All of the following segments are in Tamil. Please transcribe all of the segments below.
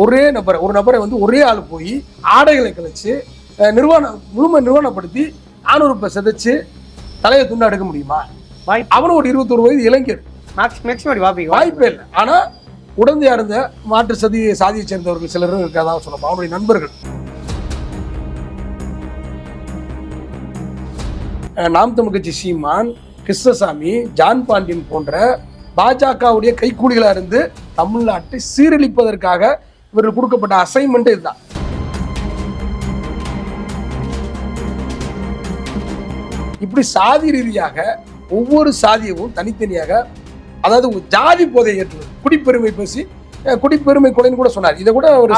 ஒரே நபரை ஒரு நபரை வந்து ஒரே ஆள் போய் ஆடைகளை கழிச்சு நிர்வாணம் முழுமை நிர்வாணப்படுத்தி ஆணுறுப்பை சிதைச்சு தலையை துண்டா எடுக்க முடியுமா? அவனும் ஒரு இருபத்தொரு வயது இளைஞர். வாய்ப்பு இல்லை. ஆனா உடந்தையா இருந்த மாற்று சதி சாதியை சேர்ந்தவர்கள் சிலரும் இருக்காதான் சொல்லலாம் அவனுடைய நண்பர்கள். நாம் தமிழ் கட்சி சீமான் கிருஷ்ணசாமி ஜான் பாண்டியன் போன்ற பாஜகவுடைய கைக்கூலிகளா இருந்து தமிழ்நாட்டை சீரழிப்பதற்காக இவர்கள் கொடுக்கப்பட்ட அசைன்மெண்ட் இதுதான். இப்படி சாதி ரீதியாக ஒவ்வொரு சாதியவும் தனித்தனியாக அதாவது ஜாதி போதை ஏற்றுவது குடிப்பெருமை பேசி குடிப்பெருமை கொலைன்னு கூட சொன்னார். இதை கூட ஒரு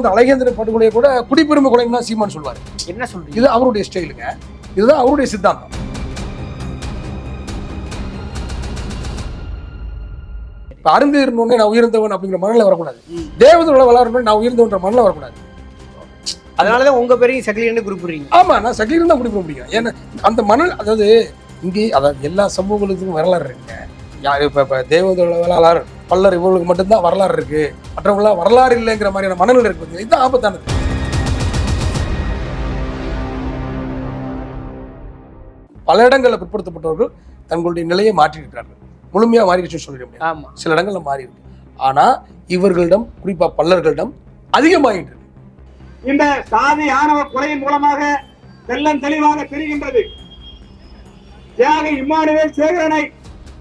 அந்த அழகேந்திரன் படுகொலையை கூட குடிப்பெருமை கொலைன்னு தான் சீமான் சொல்லுவார் என்ன சொல்றீங்க? இது அவருடைய ஸ்டைலுங்க இதுதான் அவருடைய சித்தாந்தம். இப்ப அருந்து இருந்தோடனே நான் உயர்ந்தவன் அப்படிங்கிற மனநிலை வரக்கூடாது. தேவதோட விளாடணும் நான் உயர்ந்தவன்ற மனநிலை வரக்கூடாது. அதனாலதான் உங்க பேரையும் சகிலின்னு குறிப்பிடுறீங்க. ஆமா நான் சகிலிருந்து தான் குடிப்ப முடியும். ஏன்னா அந்த மணல் அதாவது இங்கே அதாவது எல்லா சமூகங்களுக்கும் வரலாறு இருக்குங்க யார் இப்ப இப்ப தேவதோட வரலாறு பல்லர் இவங்களுக்கு மட்டும்தான் வரலாறு இருக்கு. மற்றவங்களாம் வரலாறு இல்லைங்கிற மாதிரியான மனநிலை இருக்கு பாத்தீங்களா? இதுதான் ஆபத்தானது. பல இடங்களில் பிற்படுத்தப்பட்டவர்கள் தங்களுடைய நிலையை மாற்றியிருக்கிறார்கள் முழுமையா மாறிடுச்சு சொல்லிட முடியாது. ஆமா. சில இடங்கள்ல மாறி இருக்கு ஆனா இவர்களிடம் குறிப்பா பல்லர்களிடம் அதிகமாகிட்டு இந்த சாதி ஆணவ கொலையின் மூலமாக தெள்ளன் தெளிவாக தெரிகின்றது. தியாக இம்மானுவேல் சேகரனை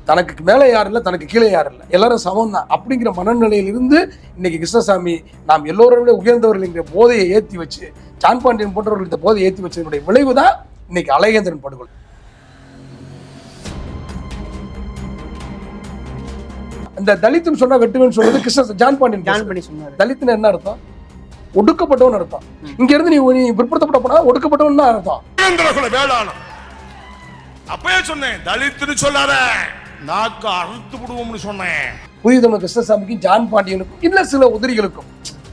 தனக்கு மேலே யாரும் இல்லை தனக்கு கீழே யாரும் இல்லை. எல்லாரும் சமம் தான். அப்படிங்கிற மனநிலையில் இருந்து இன்னைக்கு கிருஷ்ணசாமி நாம் எல்லோரை விட உயர்ந்தவர்கள் என்கிற போதையை ஏற்றி வச்சு ஜான் பாண்டியன் போன்றவர்கள் இந்த போதையை ஏற்றி வச்சதனுடைய விளைவு தான் இன்னைக்கு அழகேந்திரன் படுகொலை. இந்த தலித்துன்னு சொன்னா வெட்டுவேன்னு சொல்றது கிருஷ்ண ஜான் பாண்டியன் ஜான். பண்ணி சொன்னாரு. தலித்துன்னு என்ன அர்த்தம்? ஒடுக்கப்பட்டவன் அர்த்தம். இங்க இருந்து நீ நீ பிற்படுத்தப்பட்ட போனா ஒடுக்கப்பட்டவன் தான் அர்த்தம். வேளாளம் அப்பயே சொன்னேன் தலித்துன்னு சொல்லாத. நாக்கு அறுத்து விடுவோம்னு சொன்னேன். புதிய தமிழ் கிருஷ்ணசாமிக்கும் ஜான் பாண்டியனுக்கும் இல்ல சில உதிரிகளுக்கும்.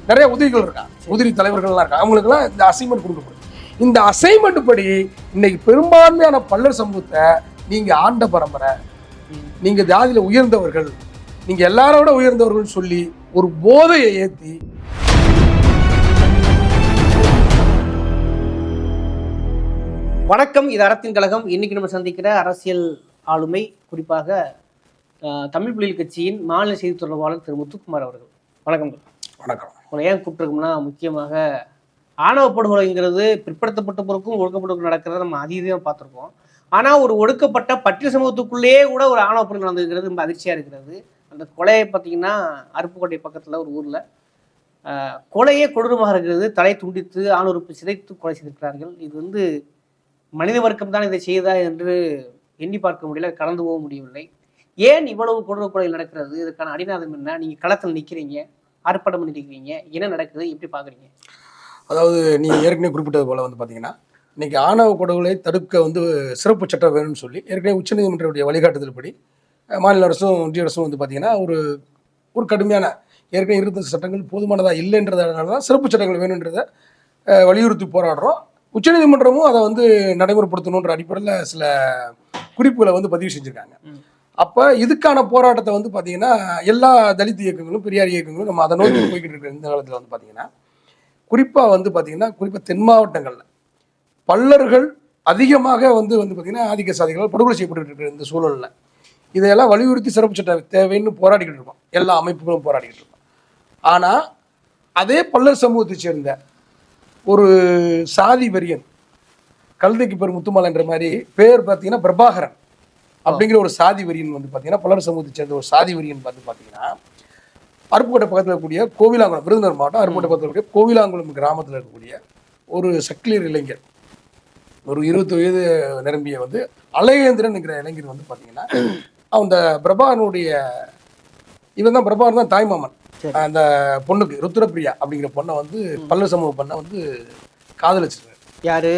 நிறைய உதிரிகள் இருக்கா? உதிரி தலைவர்கள்லாம் இருக்கா? அவங்களுக்குலாம் இந்த அசைன்மெண்ட் கொடுக்கப்படும். இந்த அசைன்மெண்ட் படி இன்னைக்கு பெரும்பான்மையான பல்லர் சமூகத்தை நீங்க ஆண்ட பரம்பரை நீங்க ஜாதியில உயர்ந்தவர்கள் நீங்க எல்லாரோட உயர்ந்தவர்கள் சொல்லி ஒரு போதையை ஏத்தி வணக்கம் இது அறத்தின் கழகம். இன்னைக்கு நம்ம சந்திக்கிற அரசியல் ஆளுமை குறிப்பாக தமிழ் புலிகள் கட்சியின் மாநில செய்தி தொடர்பாளர் திரு முத்துக்குமார் அவர்கள். வணக்கம். வணக்கம். உங்களை ஏன் கூப்பிட்டுருக்கோம்னா முக்கியமாக ஆணவ படுகொலைங்கிறது பிற்படுத்தப்பட்ட பிறக்கும் ஒடுக்கப்பட்ட நடக்கிறத நம்ம அதிகம் பார்த்துருக்கோம். ஆனால் ஒரு ஒடுக்கப்பட்ட பட்டியல் சமூகத்துக்குள்ளேயே கூட ஒரு ஆணவ படுகொலை நடந்திருக்கிறது ரொம்ப அதிர்ச்சியாக இருக்கிறது. அந்த கொலையை பார்த்தீங்கன்னா அருப்புக்கோட்டை பக்கத்தில் ஒரு ஊரில் கொலையே கொடூரமாக இருக்கிறது. தலை துண்டித்து ஆணுறுப்பு சிதைத்து கொலை செய்திருக்கிறார்கள். இது வந்து மனித வர்க்கம் தான் இதை செய்தா என்று எண்ணி பார்க்க முடியல கடந்து போக முடியவில்லை. ஏன் இவ்வளவு கொடூர கொலைகள் நடக்கிறது? இதுக்கான அடிநாதம் என்ன? நீங்கள் களத்தில் நிற்கிறீங்க ஆர்ப்பாட்டம் பண்ணிருக்கிறீங்க என்ன நடக்குது? எப்படி பார்க்குறீங்க அதாவது நீ ஏற்கனவே குறிப்பிட்டது போல் வந்து பார்த்தீங்கன்னா இன்னைக்கு ஆணவ கொடுகளை தடுக்க வந்து சிறப்பு சட்டம் வேணும்னு சொல்லி ஏற்கனவே உச்சநீதிமன்றத்துடைய வழிகாட்டுதல்படி படி மாநில அரசும் ஒன்றிய அரசும் வந்து பாத்தீங்கன்னா ஒரு ஒரு கடுமையான ஏற்கனவே இருபத்தஞ்சு சட்டங்கள் போதுமானதா இல்லைன்றதுனால தான் சிறப்பு சட்டங்கள் வேணுன்றதை வலியுறுத்தி போராடுறோம் உச்சநீதிமன்றமும் அதை வந்து நடைமுறைப்படுத்தணுன்ற அடிப்படையில் சில குறிப்புகளை வந்து பதிவு செஞ்சுருக்காங்க. அப்போ இதுக்கான போராட்டத்தை வந்து பார்த்தீங்கன்னா எல்லா தலித் இயக்கங்களும் பெரியார் இயக்கங்களும் நம்ம அதை நோக்கி போய்கிட்டு இருக்கிற இந்த காலத்தில் வந்து பார்த்தீங்கன்னா குறிப்பாக வந்து பார்த்தீங்கன்னா குறிப்பாக தென் மாவட்டங்களில் பல்லர்கள் அதிகமாக வந்து வந்து பார்த்தீங்கன்னா ஆதிக்க சாதிகளால் படுகொலை செய்யப்பட்டு இருக்கிற இந்த சூழலில் இதையெல்லாம் வலியுறுத்தி சிறப்பு சட்டம் தேவைன்னு போராடிக்கிட்டு இருக்கோம். எல்லா அமைப்புகளும் போராடிக்கிட்டு இருக்கோம். ஆனால் அதே பல்லர் சமூகத்தை சேர்ந்த ஒரு சாதி வெறியன் கழுதைக்கு பேர் முத்துமாலை என்ற மாதிரி பேர் பார்த்தீங்கன்னா பிரபாகரன் அப்படிங்கிற ஒரு சாதி வெறியன் வந்து பார்த்தீங்கன்னா பல்லர் சமூகத்தை சேர்ந்த ஒரு சாதி வெறியன் வந்து பார்த்தீங்கன்னா அருப்புக்கோட்டை பக்கத்தில் இருக்கக்கூடிய கோவிலாங்குளம் விருதுநகர் மாவட்டம் அருப்புக்கோட்டை பக்கத்தில் இருக்கக்கூடிய கோவிலாங்குளம் கிராமத்தில் இருக்கக்கூடிய ஒரு சக்லியர் இளைஞர் ஒரு இருபத்தி வயது நிரம்பிய வந்து அழகேந்திரன் என்கிற இளைஞர் வந்து பார்த்தீங்கன்னா அந்த பிரபாகரனுடைய இவன் தான் பிரபாகரன் தான் தாய்மாமன். அந்த பொண்ணுக்கு ருத்ரபிரியா அப்படிங்கிற பொண்ணை வந்து பல்லர் சமூக பொண்ணை வந்து காதலிச்சிருக்காரு. யாரு?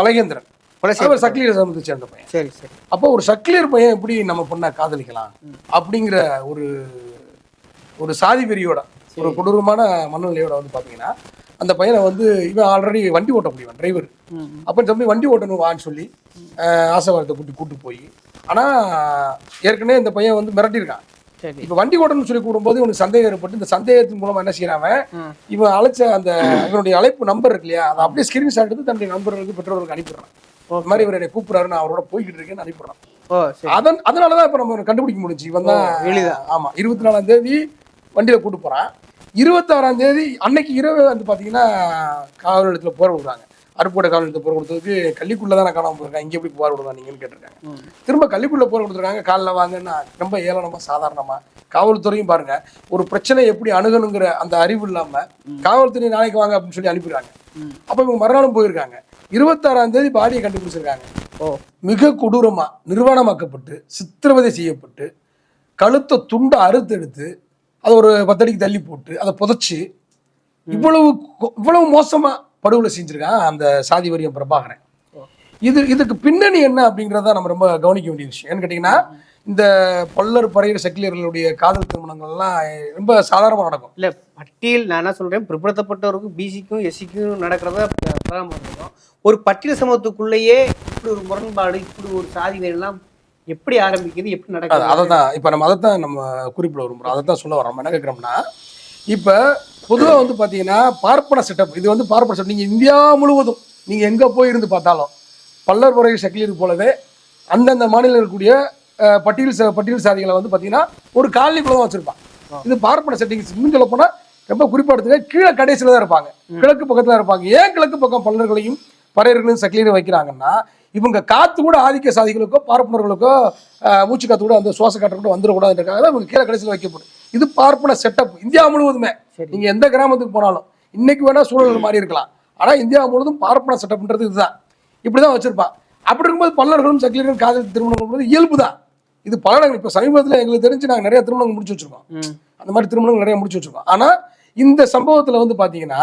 அழகேந்திரன் அவர் செய்ய சக்கிலியர் சமூகத்தை சேர்ந்த பையன். சரி சரி. அப்போ ஒரு சக்கிலியர் பையன் எப்படி நம்ம பொண்ணை காதலிக்கலாம் அப்படிங்கிற ஒரு ஒரு சாதி வெறியோட ஒரு கொடூரமான மனநிலையோட வந்து பார்த்தீங்கன்னா அந்த பையனை வந்து இவன் ஆல்ரெடி வண்டி ஓட்ட முடியும் டிரைவர் அப்போ தம்பி வண்டி ஓட்டணும் வான்னு சொல்லி ஆசைவாரத்தை கூட்டி கூட்டு போய். ஆனால் ஏற்கனவே இந்த பையன் வந்து மிரட்டியிருக்கான். இப்ப வண்டி ஓட்டணும்னு சொல்லி கூடும்போது இவனுக்கு சந்தேகம் ஏற்பட்டு இந்த சந்தேகத்தின் மூலமா என்ன செய்யறான். இவன் அழைச்ச அந்த இவனுடைய அழைப்பு நம்பர் இருக்கு இல்லையா? அதை அப்படியே ஸ்கிரீன்ஷாட் எடுத்து தன்னுடைய நண்பர்களுக்கு பெற்றோர்களுக்கு அனுப்பிடுறான். இந்த மாதிரி இவர் என்னை கூப்பிடுறாரு நான் அவரோட போய்கிட்டு இருக்கேன்னு அனுப்பிடுறான். அதன் அதனாலதான் இப்ப நம்ம கண்டுபிடிக்க முடிஞ்சு இவன் தான். ஆமா இருபத்தி நாலாம் தேதி வண்டியில கூட்டு போறான். இருபத்தாறாம் தேதி அன்னைக்கு இரவு வந்து பாத்தீங்கன்னா காவல் நிலையத்துல போர் விடுறாங்க அருப்போட காவல் நிலையத்துல போர் கொடுத்ததுக்கு கள்ளிக்குள்ள தான் நான் காணாம போயிருக்கேன் இங்க எப்படி போர் விடுவா நீங்கன்னு கேட்டிருக்காங்க. திரும்ப கள்ளிக்குள்ள போர் கொடுத்துருக்காங்க. காலைல வாங்கன்னா ரொம்ப ஏளனமா சாதாரணமா காவல்துறையும் பாருங்க ஒரு பிரச்சனை எப்படி அணுகணுங்கிற அந்த அறிவு இல்லாம காவல்துறை நாளைக்கு வாங்க அப்படின்னு சொல்லி அனுப்பிடுறாங்க. அப்ப இவங்க மறுநாளும் போயிருக்காங்க. இருபத்தாறாம் தேதி பாடியை கண்டுபிடிச்சிருக்காங்க. ஓ. மிக கொடூரமா நிர்வாணமாக்கப்பட்டு சித்திரவதை செய்யப்பட்டு கழுத்தை துண்டை அறுத்தெடுத்து அதை ஒரு பத்தடிக்கு தள்ளி போட்டு அதை புதைச்சி இவ்வளவு இவ்வளவு மோசமாக படுகொலை செஞ்சுருக்கான் அந்த சாதி வரியம் பிரபாகரன். இது இதுக்கு பின்னணி என்ன அப்படிங்கிறத நம்ம ரொம்ப கவனிக்க வேண்டிய விஷயம். ஏன்னு கேட்டிங்கன்னா இந்த பல்லர் பறையிற செக்கிலியர்களுடைய காதல் திருமணங்கள்லாம் ரொம்ப சாதாரணமாக நடக்கும். இல்லை பட்டியல் நான் என்ன சொல்கிறேன் பிற்படுத்தப்பட்டவருக்கும் பிசிக்கும் எஸ்சிக்கும் நடக்கிறத பிரதானம் ஒரு பட்டியல் சமூகத்துக்குள்ளேயே இப்படி ஒரு முரண்பாடு இப்படி ஒரு சாதி எல்லாம் எப்படி ஆரம்பிக்குது எப்படி நடக்குது? அதை தான் இப்போ நம்ம அதை தான் நம்ம குறிப்பிட விரும்புகிறோம் அதை தான் சொல்ல வரோம் என்ன கேட்குறோம்னா இப்போ பொதுவாக வந்து பார்த்தீங்கன்னா பார்ப்பன செட்டப் இது வந்து பார்ப்பன செட்டப் நீங்கள் இந்தியா முழுவதும் நீங்கள் எங்கே போய் இருந்து பார்த்தாலும் பல்லர் முறை செக்கிலியர் போலவே அந்தந்த மாநிலம் இருக்கக்கூடிய பட்டியல் பட்டியல் சாதிகளை வந்து பார்த்தீங்கன்னா ஒரு காலனிக்குள்ள தான் வச்சுருப்பான் இது பார்ப்பன செட்டிங்ஸ் இன்னும் சொல்ல போனால் ரொம்ப குறிப்பாக எடுத்துக்க கீழே கடைசியில் தான் இருப்பாங்க கிழக்கு பக்கத்தில் இருப்பாங்க. ஏன் கிழக்கு பக்கம் பல்லர்களையும் பறையர்களையும் செக்கிலியரும் வைக்கிறாங்கன்னா இவங்க காத்து கூட ஆதிக்க சாதிகளுக்கோ பார்ப்பனர்களுக்கோ மூச்சு காத்து கூட அந்த சுவாச காற்று கூட வந்துடக்கூடாதுன்றக்காக தான் இவங்க கீழே கடைசியில் வைக்கப்படும். இது பார்ப்பன செட்டப் இந்தியா முழுவதுமே. சரி. நீங்க எந்த கிராமத்துக்கு போனாலும். இன்னைக்கு வேணா சூழல் மாறி இருக்கலாம். ஆனா இந்தியா முழுவதும் பார்ப்பன செட்டப்ன்றது இதுதான். இப்படிதான் வச்சிருப்பான் அப்படி இருக்கும்போது பல்லர்களும் சக்கிலியர்களும் காதல் திருமணம் இயல்பு தான் இது பல இடங்கள். இப்போ சமீபத்தில் எங்களுக்கு தெரிஞ்சு நாங்கள் நிறைய திருமணங்கள் முடிச்சு வச்சிருக்கோம். அந்த மாதிரி திருமணங்கள் நிறைய முடிச்சு வச்சிருக்கோம். ஆனா இந்த சம்பவத்துல வந்து பாத்தீங்கன்னா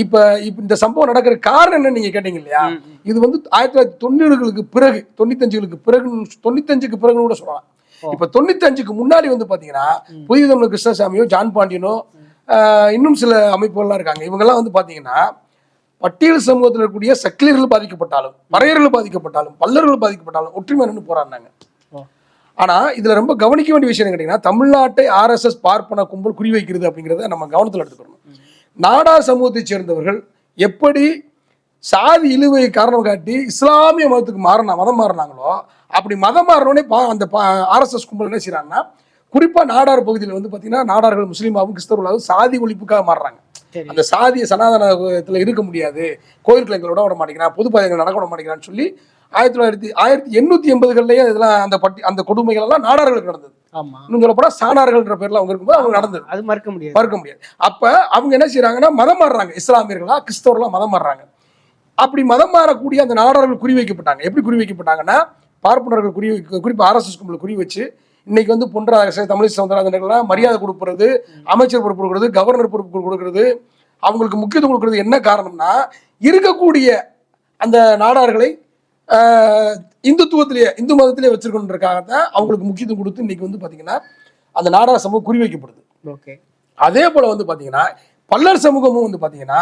இப்ப இப்ப இந்த சம்பவம் நடக்கிற காரணம் என்ன நீங்க கேட்டீங்க இல்லையா. இது வந்து ஆயிரத்தி தொள்ளாயிரத்தி தொண்ணூறுகளுக்கு பிறகு தொண்ணூத்தஞ்சுகளுக்கு பிறகு தொண்ணூத்தஞ்சுக்கு பிறகுன்னு கூட சொல்லலாம். இப்ப தொண்ணூத்தஞ்சுக்கு முன்னாடி வந்து பாத்தீங்கன்னா புதிய தமிழ் கிருஷ்ணசாமியோ ஜான் பாண்டியனோ இன்னும் சில அமைப்புகள்லாம் இருக்காங்க. இவங்கெல்லாம் வந்து பாத்தீங்கன்னா பட்டியல் சமூகத்தில் இருக்கக்கூடிய சக்கிலியர்கள் பாதிக்கப்பட்டாலும் பறையர்கள் பாதிக்கப்பட்டாலும் பல்லர்கள் பாதிக்கப்பட்டாலும் ஒற்றுமை நின்று போராடினாங்க. ஆனா இதுல ரொம்ப கவனிக்க வேண்டிய விஷயம் என்ன கேட்டீங்கன்னா தமிழ்நாட்டை ஆர்எஸ்எஸ் பார்ப்பன கும்பல் குறிவைக்கிறது அப்படிங்கிறத நம்ம கவனத்தில் எடுத்துக்கணும். நாடார் சமூகத்தைச் சேர்ந்தவர்கள் எப்படி சாதி இழுவை காரணம் காட்டி இஸ்லாமிய மதத்துக்கு மாறினா மதம் மாறினாங்களோ அப்படி மதம் மாறினோடனே பா அந்த ஆர்எஸ்எஸ் கும்பல் என்ன செய்றாங்கன்னா குறிப்பா நாடார் பகுதியில் வந்து பார்த்தீங்கன்னா நாடார்கள் முஸ்லீமாவும் கிறிஸ்தவர்களாகவும் சாதி ஒழிப்புக்காக மாறுறாங்க. அந்த சாதிய சனாதனத்துல இருக்க முடியாது. கோயில்களை எங்களோட விட மாட்டேங்கிறான் பொது பாதைகள் நடக்க விட மாட்டேங்கிறான்னு சொல்லி ஆயிரத்தி தொள்ளாயிரத்தி ஆயிரத்தி எண்ணூத்தி எண்பதுகள்லயே இதெல்லாம் அந்த பட்டி அந்த கொடுமைகள் எல்லாம் நாடார்களுக்கு நடந்தது. இன்னும் சொல்ல போனா சாணார்கள்ன்ற பேர்ல அவங்க இருக்கும்போது அவங்க நடந்தது. அது மறுக்க முடியாது. மறுக்க முடியாது. அப்ப அவங்க என்ன செய்றாங்கன்னா மதம் மாறுறாங்க. இஸ்லாமியர்களா கிறிஸ்தவர்களா மதம் மாறுறாங்க. அப்படி மதம் மாறக்கூடிய அந்த நாடார்கள் குறி வைக்கப்பட்டாங்க. எப்படி குறி வைக்கப்பட்டாங்கன்னா பார்ப்பனர்கள் குறி குறிப்பா ஆர்எஸ்எஸ் கும்பல் குறி வச்சு இன்னைக்கு வந்து பொன்ராதாகிருஷ்ணன் தமிழிசை சவுந்தரராஜனுக்கெல்லாம் மரியாதை கொடுக்கறது அமைச்சர் பொறுப்பு கொடுக்கறது கவர்னர் பொறுப்பு கொடுக்கறது அவங்களுக்கு முக்கியத்துவம் கொடுக்கறது என்ன காரணம்னா இருக்கக்கூடிய அந்த நாடார்களை இந்துத்துவத்திலேயே இந்து மதத்திலே வச்சிருக்கணுன்றக்காக தான் அவங்களுக்கு முக்கியத்துவம் கொடுத்து இன்னைக்கு வந்து பாத்தீங்கன்னா அந்த நாடார் சமூகம் குறி வைக்கப்படுது ஓகே. அதே போல வந்து பாத்தீங்கன்னா பல்லர் சமூகமும் வந்து பாத்தீங்கன்னா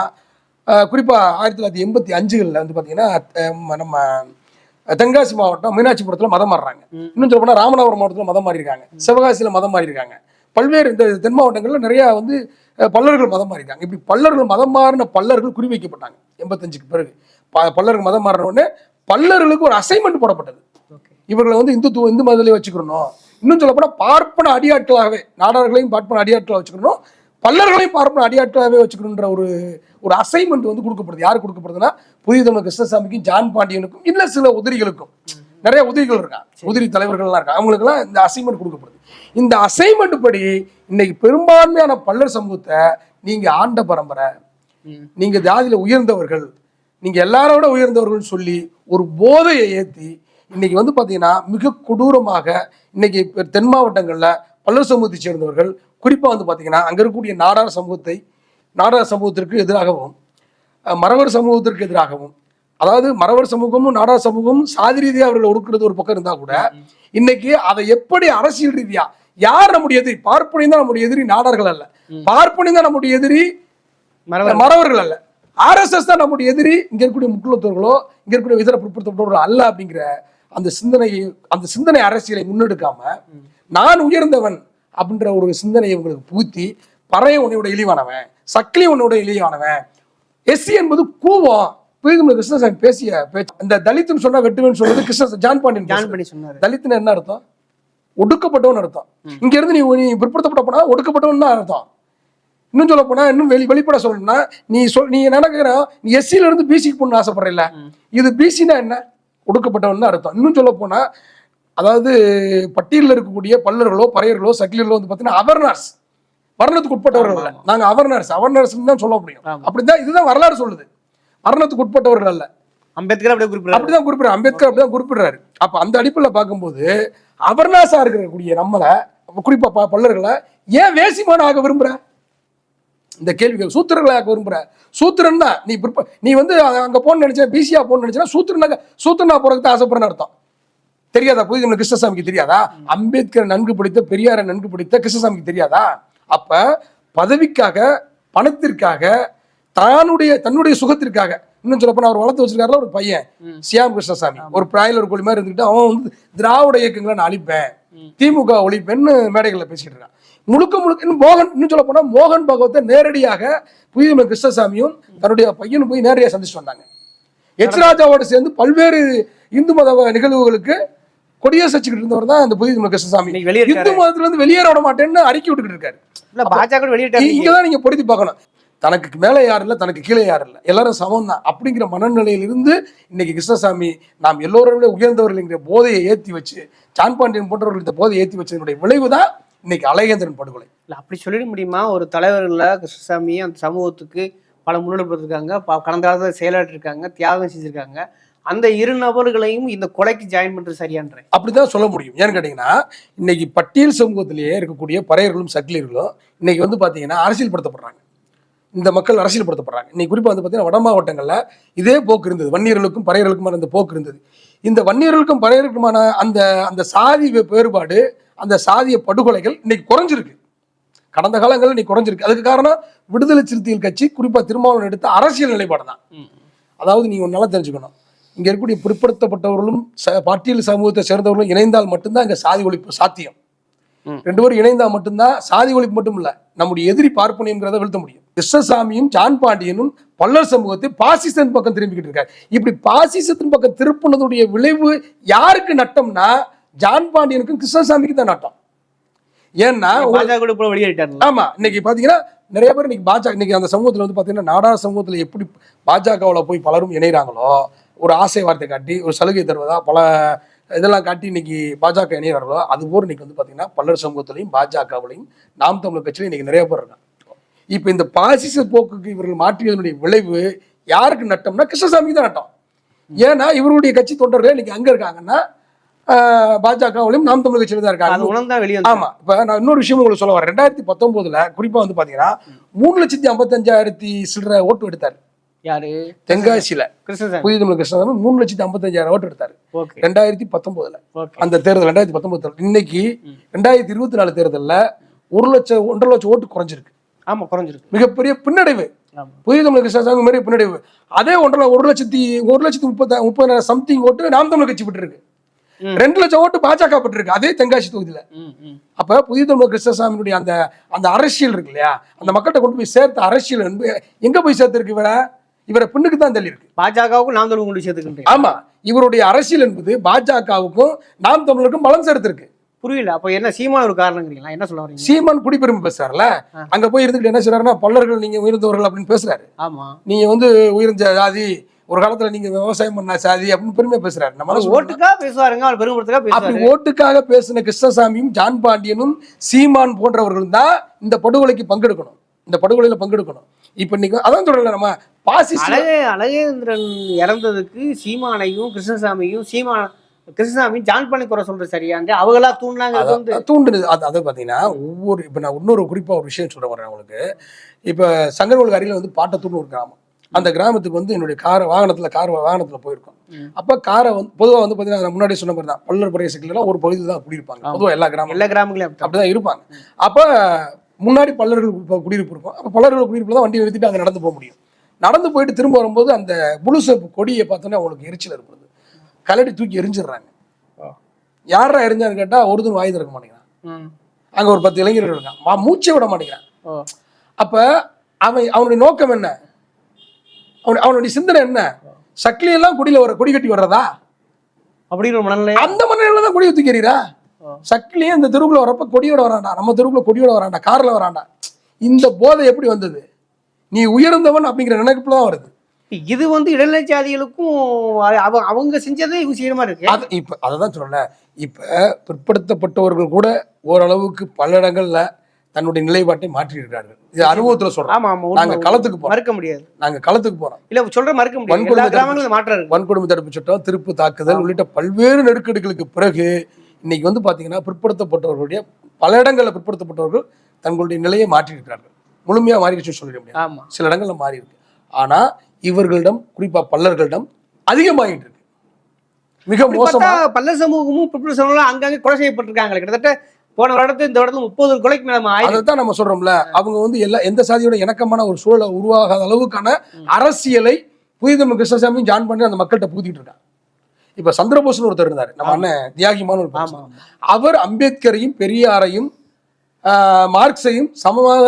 அஹ், குறிப்பா ஆயிரத்தி தொள்ளாயிரத்தி எண்பத்தி அஞ்சுகளில் வந்து பாத்தீங்கன்னா அஹ், நம்ம தென்காசி மாவட்டம் மீனாட்சிபுரத்துல மதம் மாறுறாங்க. இன்னும் சொல்ல போனா ராமநாதபுரம் மாவட்டத்துல மதம் மாறி இருக்காங்க சிவகாசியில மதம் மாறி இருக்காங்க பல்வேறு இந்த தென் மாவட்டங்கள்ல நிறைய வந்து பல்லர்கள் மதம் மாறி இருக்காங்க இப்படி பல்லர்கள் மதம் மாறின பல்லர்கள் குறி வைக்கப்பட்டாங்க எண்பத்தஞ்சுக்கு பிறகு. ப- பல்லர்கள் மதம் மாறின உடனே பல்லர்களுக்கு ஒரு அசைன்மெண்ட் போடப்பட்டது. இவர்களை வந்து இந்துத்துவ இந்து மதத்திலே வச்சுக்கணும் இன்னும் சொல்ல போனா பார்ப்பன அடியாட்களாகவே நாடார்களையும் பார்ப்பன அடியாட்களாக வச்சுக்கணும் பல்லர்களையும் பார்ப்பன அடியாட்களாகவே வச்சுக்கணுன்ற ஒரு ஒரு அசைன்மெண்ட் வந்து கொடுக்கப்படுது. யார் கொடுக்கப்படுதுன்னா புதிய தமிழ் கிருஷ்ணசாமிக்கும் ஜான் பாண்டியனுக்கும் இல்ல சில உதிரிகளுக்கும். நிறைய உதிரிகள் இருக்காங்க உதிரி தலைவர்கள்லாம் இருக்காங்க அவங்களுக்கெல்லாம் இந்த அசைன்மெண்ட் கொடுக்கப்படுது. இந்த அசைன்மெண்ட் படி இன்னைக்கு பெரும்பான்மையான பல்லர் சமூகத்தை நீங்க ஆண்ட பரம்பரை ம். நீங்க ஜாதியில உயர்ந்தவர்கள் நீங்க எல்லாரோட உயர்ந்தவர்கள் சொல்லி ஒரு போதையை ஏத்தி இன்னைக்கு வந்து பாத்தீங்கன்னா மிக கொடூரமாக இன்னைக்கு இப்ப தென் மாவட்டங்கள்ல பல்லர் சமூகத்தை சேர்ந்தவர்கள் குறிப்பா வந்து பாத்தீங்கன்னா அங்க இருக்கக்கூடிய நாடார் சமூகத்தை நாடார் சமூகத்திற்கு எதிராகவும் மறவர் சமூகத்திற்கு எதிராகவும் அதாவது மறவர் சமூகமும் நாடார் சமூகமும் சாதி ரீதியா அவர்களை ஒடுக்குறது ஒரு பக்கம் இருந்தா கூட இன்னைக்கு அதை எப்படி அரசியல் ரீதியா யார் நம்முடைய எதிரி? பார்ப்பனியம் தான் நம்முடைய எதிரி நாடார்கள் அல்ல. பார்ப்பனியம் தான் நம்முடைய எதிரி மறவர்கள் அல்ல. ஆர்எஸ்எஸ் தான் நம்முடைய எதிரி. இங்க இருக்கக்கூடிய முக்குலத்தவர்களோ இங்க இருக்கக்கூடிய இதர பிற்படுத்தப்பட்டவர்களோ அல்ல அப்படிங்கிற அந்த சிந்தனையை அந்த சிந்தனை அரசியலை முன்னெடுக்காம நான் உயர்ந்தவன் அப்படின்ற ஒரு சிந்தனையை உங்களுக்கு புகுத்தி பறைய உன்னையோட இழிவானவன் சக்கிலி உன்னோட இழிவானவன் எஸ்சி என்பது கூவம் புரியுது கிருஷ்ணசாமி பேசிய பேச்சு. இந்த தலித்துன்னு சொன்னா வெட்டுவேன்னு சொல்றது கிருஷ்ண ஜான் பாண்டியன் ஜான். பண்ணி சொன்னாரு. தலித்துன்னு என்ன அர்த்தம்? ஒடுக்கப்பட்டவன் அர்த்தம். இங்க இருந்து நீ நீ பிற்படுத்தப்பட்ட போனா ஒடுக்கப்பட்டவன் தான் அர்த்தம். இன்னும் சொல்ல போனா இன்னும் வெளி வெளிப்பட சொல்லணும்னா நீ சொல் நீ நினைக்கிற நீ எஸ்சில இருந்து பிசிக்கு போகணும்னு ஆசைப்படுறல இது பிசினா என்ன? ஒடுக்கப்பட்டவன் தான் அர்த்தம். இன்னும் சொல்ல போனா அதாவது பட்டியலில் இருக்கக்கூடிய பல்லர்களோ பறையர்களோ சக்கிலர்களோ வந்து பார்த்தீங்கன்னா அவர்னர்ஸ் வர்ணத்துக்கு உட்பட்டவர்கள் அல்ல. நாங்க அவர்னர்ஸ் அவர்னர்ஸ் தான் சொல்ல முடியும். அப்படிதான் இதுதான் வரலாறு சொல்லுது. வர்ணத்துக்கு உட்பட்டவர்கள் அல்ல. அம்பேத்கர் அப்படியே குறிப்பிடாரு அப்படிதான் குறிப்பிடுறாரு. அம்பேத்கர் அப்படிதான் குறிப்பிடுறாரு. அப்ப அந்த அடிப்படையில் பார்க்கும்போது அவர்னாசா இருக்கக்கூடிய நம்மளை குறிப்பா பல்லர்களை ஏன் வேசிமான ஆக விரும்புற? இந்த கேள்விகள். சூத்திரர்களை ஆக விரும்புற? சூத்திரன் தான். நீ பிற்ப- நீ வந்து அங்க போன்னு நினைச்ச பிசியா போன்னு நினைச்சா சூத்திரனாக சூத்திரனா போறதுக்கு ஆசைப்படுறன்னு அர்த்தம். தெரியாதா? நம்மளுக்கு கிருஷ்ணசாமிக்கு தெரியாதா? அம்பேத்கர் நன்கு பிடித்த பெரியாரை நன்கு பிடித்த கிருஷ்ணசாமிக்கு தெரியாதா? அப்ப பதவிக்காக பணத்திற்காக தானுடைய தன்னுடைய சுகத்திற்காக இன்னும் சொல்ல போனா அவர் வளர்த்து வச்சிருக்காருல ஒரு பையன் சியாம் கிருஷ்ணசாமி. ஒரு பிராய்லர் கோழி மாதிரி இருந்துக்கிட்டு அவன் வந்து திராவிட இயக்கங்களை நான் அழிப்பேன். திமுக ஒழிப்பேன்னு மேடைகள்ல பேசிட்டு இருக்கான். முழுக்க முழுக்க மோகன் இன்னும் சொல்ல போனா மோகன் பகவத்தை நேரடியாக புதிய கிருஷ்ணசாமியும் தன்னுடைய பையனும் போய் நேரடியாக சந்திச்சுட்டு வந்தாங்க. எச் ராஜாவோட சேர்ந்து பல்வேறு இந்து மத நிகழ்வுகளுக்கு கொடியேசு வச்சுக்கிட்டு இருந்தவர் தான் அந்த புதிய கிருஷ்ணசாமி. இந்து மதத்துல இருந்து வெளியேற விட மாட்டேன்னு அறிக்கை விட்டுக்கிட்டு இருக்காரு. பாஜக கூட வெளியிட்டாரு இ- இங்கதான் நீங்க பொருத்தி பார்க்கணும். தனக்கு மேல யாரும் இல்ல தனக்கு கீழே யாரும் இல்ல. எல்லாரும் சமம் தான். அப்படிங்கிற மனநிலையிலிருந்து இன்னைக்கு கிருஷ்ணசாமி நாம் எல்லோரும் உயர்ந்தவர்கள் என்கிற போதையை ஏத்தி வச்சு சான் பாண்டியன் போன்றவர்கள் இந்த போதையை ஏத்தி வச்சதனுடைய விளைவு தான் இன்னைக்கு அழகேந்திரன் படுகொலை. இல்ல அப்படி சொல்லிட முடியுமா? ஒரு தலைவர்கள கிருஷ்ணசாமி அந்த சமூகத்துக்கு பல முன்னெடுப்பு இருக்காங்க ப- கடந்த காலத்தில் செயலாற்றிருக்காங்க தியாகம் செஞ்சிருக்காங்க. அந்த இரு நபர்களையும் இந்த கொலைக்கு ஜாயின் பண்றது சரியான்றேன். அப்படிதான் சொல்ல முடியும். ஏன்னு கேட்டீங்கன்னா இன்னைக்கு பட்டியல் சமூகத்திலேயே இருக்கக்கூடிய பறையர்களும் சக்கிலியர்களும் இன்னைக்கு வந்து பாத்தீங்கன்னா அரசியல்படுத்தப்படுறாங்க. இந்த மக்கள் அரசியல்படுத்தப்படுறாங்க. இன்னைக்கு குறிப்பா வந்து பாத்தீங்கன்னா வட மாவட்டங்கள்ல இதே போக்கு இருந்தது. வன்னியர்களுக்கும் பறையர்களுக்குமான இந்த போக்கு இருந்தது. இந்த வன்னியர்களுக்கும் பறையர்களுக்குமான அந்த அந்த சாதி வேறுபாடு அந்த சாதிய படுகொலைகள் இன்னைக்கு குறைஞ்சிருக்கு. கடந்த காலங்களில் இன்னைக்கு குறைஞ்சிருக்கு. அதுக்கு காரணம் விடுதலை சிறுத்தைகள் கட்சி குறிப்பா திருமாவளவன் எடுத்த அரசியல் நிலைப்பாடு தான். அதாவது நீங்க ஒன்று நல்லா தெரிஞ்சுக்கணும். இங்க இருக்கக்கூடிய பிற்படுத்தப்பட்டவர்களும் ச- பட்டியல் சமூகத்தை சேர்ந்தவர்களும் இணைந்தால் மட்டும்தான் இங்க சாதி ஒழிப்பு சாத்தியம். ரெண்டு பேரும் இணைந்தா மட்டும்தான் சாதி ஒழிப்பு மட்டும் இல்ல நம்முடைய எதிரி பார்ப்பனியம்ங்கிறத வீழ்த்த முடியும். கிருஷ்ணசாமியும் ஜான் பாண்டியனும் பல்லர் சமூகத்தை பாசிசத்தின் பக்கம் திரும்பிக்கிட்டு இருக்காரு இப்படி பாசிசத்தின் பக்கம் திருப்பினதுடைய விளைவு யாருக்கு நட்டம்னா ஜான் பாண்டியனுக்கும் கிருஷ்ணசாமிக்கு தான் நட்டம். ஏன்னா ஆமா இன்னைக்கு பாத்தீங்கன்னா நிறைய பேர் இன்னைக்கு பாஜக இன்னைக்கு அந்த சமூகத்துல வந்து பாத்தீங்கன்னா நாடார் சமூகத்துல எப்படி பாஜகவுல போய் பலரும் இணைகிறாங்களோ ஒரு ஆசை வார்த்தை காட்டி ஒரு சலுகை தருவதா பல இதெல்லாம் காட்டி இன்னைக்கு பாஜக இணைகிறார்களோ அது போல இன்னைக்கு வந்து பாத்தீங்கன்னா பல்லர் சமூகத்திலையும் பாஜகவிலையும் நாம் தமிழர் கட்சியிலும் இன்னைக்கு நிறைய பேர் இருக்காங்க. இப்ப இந்த பாசிச போக்குக்கு இவர்கள் மாற்றியதனுடைய விளைவு யாருக்கு நட்டம்னா கிருஷ்ணசாமிக்கு தான் நட்டம். ஏன்னா இவருடைய கட்சி தொண்டர்கள் இன்னைக்கு அங்க இருக்காங்கன்னா ஆஹ், பாஜகவிலையும் நாம் தமிழர் கட்சியில தான் இருக்காங்க. ஆமா. இப்ப நான் இன்னொரு விஷயம் உங்களுக்கு சொல்ல வரேன். ரெண்டாயிரத்தி பத்தொன்பதுல குறிப்பா வந்து பாத்தீங்கன்னா மூணு லட்சத்தி ஐம்பத்தஞ்சாயிரத்தி சில்லற ஓட்டு எடுத்தாரு. யாரு? தென்காசியில. புதிய தமிழ் கிருஷ்ணசாமி மூணு லட்சத்தி ஐம்பத்தஞ்சாயிரம் ஓட்டு எடுத்தாரு. ரெண்டாயிரத்தி பத்தொன்பதுல. அந்த தேர்தல் ரெண்டாயிரத்தி பத்தொன்பது இன்னைக்கு ரெண்டாயிரத்தி இருபத்தி நாலு தேர்தல்ல ஒரு லட்சம் ஒன்றரை லட்சம் ஓட்டு குறைஞ்சிருக்கு. ஆமா குறைஞ்சிருக்கு. மிகப்பெரிய பின்னடைவு. புதிய தமிழ் கிருஷ்ணசாமி மாதிரி பின்னடைவு. அதே ஒன்றரை ஒரு லட்சத்தி ஒரு லட்சத்தி முப்பத்தி முப்பதாயிரம் சம்திங் ஓட்டு நாம் தமிழ் கட்சி ம். ரெண்டு லட்சம் ஓட்டு பாஜக பெற்றிருக்கு அதே தென்காசி தொகுதியில. அப்ப புதிய தமிழ் கிருஷ்ணசாமியுடைய அந்த அந்த அரசியல் இருக்கு இல்லையா? அந்த மக்கள்கிட்ட கொண்டு போய் சேர்த்த அரசியல் எங்க போய் சேர்த்திருக்கு இவரை? இவரை பின்னுக்கு தான் தள்ளி இருக்கு பாஜகவுக்கும் நாம் தமிழ் கொண்டு சேர்த்துக்கின்றேன் ஆமா. இவருடைய அரசியல் என்பது பாஜகவுக்கும் நாம் தமிழருக்கும் பலம் சேர்த்திருக்கு. புரியல. அப்ப என்ன சீமான ஒரு காரணங்கிறீங்களா என்ன சொல்ல வரீங்க? சீமான் குடிபெருமை பேசுறாருல. அங்க போய் இருந்துட்டு என்ன செய்றாருன்னா பல்லர்கள் நீங்க உயர்ந்தவர்கள் அப்படின்னு பேசுறாரு. ஆமா. நீங்க வந்து உயர்ந்த ஜாதி ஒரு காலத்துல நீங்க விவசாயம் பண்ண சாதி அப்படின்னு பெருமையா பேசுறாரு. நம்ம என்ன அவர் சொல்றோம்? ஓட்டுக்கா பேசுவாருங்க அவர் பெருமைப்படுத்துக்கா அப்படி ஓட்டுக்காக பேசின கிருஷ்ணசாமியும் ஜான் பாண்டியனும் சீமான் போன்றவர்களும் தான் இந்த படுகொலைக்கு பங்கெடுக்கணும். இந்த படுகொலையில பங்கெடுக்கணும். இப்ப இன்னைக்கு அதான் சொல்றல நம்ம பாசிஸ்ட் அழகே அழகேந்திரன் இறந்ததுக்கு சீமானையும் கிருஷ்ணசாமியும் சீமா கிருஷ்ணசாமி ஜான் பண்ணி குறை சொல்றது சரியாண்டு அவங்களா தூண்டினாங்கிறது வந்து தூண்டுது அது அதை பார்த்தீங்கன்னா ஒவ்வொரு இப்போ நான் இன்னொரு குறிப்பா ஒரு விஷயம் சொல்ல வரேன் உங்களுக்கு. இப்போ சங்கரவலுக்கு அருகில் வந்து பாட்டத்தூர்னு ஒரு கிராமம். அந்த கிராமத்துக்கு வந்து என்னுடைய கார் வாகனத்துல கார் வாகனத்துல போயிருக்கோம். அப்ப காரை வந்து பொதுவா வந்து பார்த்தீங்கன்னா முன்னாடி சொன்ன மாதிரி தான். பல்லர் பிரதேசங்கள்லாம் ஒரு பகுதியில் தான் குடியிருப்பாங்க. ஆமா. பொதுவா எல்லா கிராமம் எல்லா கிராமங்களையும். அப்படிதான் இருப்பாங்க. அப்ப முன்னாடி பல்லர்கள் குடியிருப்பு இருக்கும். அப்ப பல்லர்கள் குடியிருப்புல தான் வண்டி நிறுத்திட்டு அங்க நடந்து போக முடியும். நடந்து போயிட்டு திரும்ப வரும்போது அந்த புலுசப்பு கொடியை பார்த்தோன்னே அவங்களுக்கு எரிச்சல் ஏற்படுது. கலடி தூக்கி எரிஞ்சிடுறாங்க. யாரா எரிஞ்சான்னு கேட்டா ஒருத்தரும் வாய் திறக்க மாட்டேங்கிறான். அங்க ஒரு பத்து இளைஞர்கள் இருக்கான் மா- மூச்சே விட மாட்டேங்கிறான். அப்ப அவன் அவனுடைய நோக்கம் என்ன? அவன் அவனுடைய சிந்தனை என்ன? சக்கிலி எல்லாம் குடியில வர கொடி கட்டி வர்றதா? அப்படின்னு ஒரு மனநிலை. அந்த மண்ணில தான் கொடியை தூக்கிறீரா ஓ. சக்கிலியே இந்த தெருவுக்குள்ள வரப்ப கொடியோட வரான்டா. நம்ம தெருவுக்குள்ள கொடியோட வரான்டா. கார்ல வரான்டா. இந்த போதை எப்படி வந்தது? நீ உயர்ந்தவன் அப்படிங்கிற நினைப்புல தான் வருது. இது வந்து இடைநிலை ஜாதிகளுக்கும் அவங்க செஞ்சதே இவங்க செய்யற மாதிரி இருக்கு. அது இப்ப அதை தான் சொல்லல. இப்ப பிற்படுத்தப்பட்டவர்கள் கூட ஓரளவுக்கு பல இடங்கள்ல தன்னுடைய நிலைப்பாட்டை மாற்றி இருக்கிறார்கள் இது அனுபவத்துல சொல்றோம். ஆமா ஆமா நாங்க களத்துக்கு போறோம். மறுக்க முடியாது. நாங்க களத்துக்கு போறோம். இல்ல சொல்ற மறுக்க முடியாது. வன்கொடுமை எல்லா கிராமங்களும் வன்கொடுமை தடுப்பு சட்டம் திருப்பு தாக்குதல் உள்ளிட்ட பல்வேறு நெருக்கடிகளுக்கு பிறகு இன்னைக்கு வந்து பாத்தீங்கன்னா பிற்படுத்தப்பட்டவர்களுடைய பல இடங்கள்ல பிற்படுத்தப்பட்டவர்கள் தங்களுடைய நிலையை மாற்றி இருக்கிறார்கள் முழுமையா மாறிடுச்சு சொல்லிட முடியாது. சில இடங்கள்ல மாறி இருக்கு ஆனா இவர்களிடம் குறிப்பா பல்லர்களிடம் அதிகமாகிட்டு இருக்கு. மிக மோசமா பல்லர் சமூகமும் பிற்படுத்த சமூகமும் அங்கங்க கொலை செய்யப்பட்டிருக்காங்களே கிட்டத்தட்ட போன வருடத்து இந்த வருடத்துல முப்பது கொலைக்கு மேல அதைத்தான் நம்ம சொல்றோம்ல. அவங்க வந்து எல்லா எந்த சாதியோட இணக்கமான ஒரு சூழலை உருவாகாத அளவுக்கான அரசியலை புதிய தமிழ் கிருஷ்ணசாமியும் ஜான் பண்ணி அந்த மக்கள்கிட்ட பூத்திட்டு இருக்காங்க. இப்ப சந்திரபோஸ்னு ஒருத்தர் இருந்தாரு நம்ம அண்ணன் தியாகிமான ஒரு அவர் அம்பேத்கரையும் பெரியாரையும் மார்க்ஸையும் சமமாக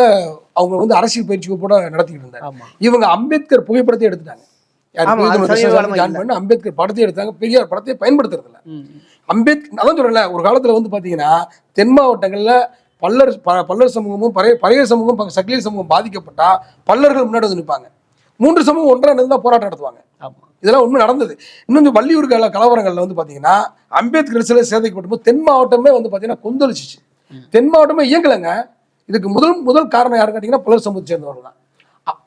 அவங்க வந்து அரசியல் பயிற்சி கூட நடத்திட்டு இருந்தார். ஆமா. இவங்க அம்பேத்கர் புகைப்படத்தை எடுத்துட்டாங்க. அம்பேத்கர் படத்தை எடுத்தாங்க பெரியார் படத்தை பயன்படுத்துறது அம்பேத்கர் அதான் சொல்லல ஒரு காலத்துல வந்து பாத்தீங்கன்னா தென் மாவட்டங்கள்ல பல்லர் ப- பல்லர் சமூகமும் பறைய பறையர் சமூகம் சக்கிலியர் சமூகம் பாதிக்கப்பட்டா பல்லர்கள் முன்னாடி வந்து நிற்பாங்க மூன்று சமூகம் ஒன்றா நடந்தா போராட்டம் நடத்துவாங்க. ஆமா. இதெல்லாம் உண்மை நடந்தது. இன்னும் இந்த வள்ளியூர் கால கலவரங்கள்ல வந்து பாத்தீங்கன்னா அம்பேத்கர் சிலை சேதைக்கப்பட்டபோது தென் மாவட்டமே வந்து பாத்தீங்கன்னா கொந்தளிச்சிச்சு. தென் மாவட்டமே இயங்கலைங்க. இதுக்கு முதல் முதல் காரணம் யாருன்னு கேட்டீங்கன்னா பல்லர் சமூகத்தை சேர்ந்தவர்கள் தான்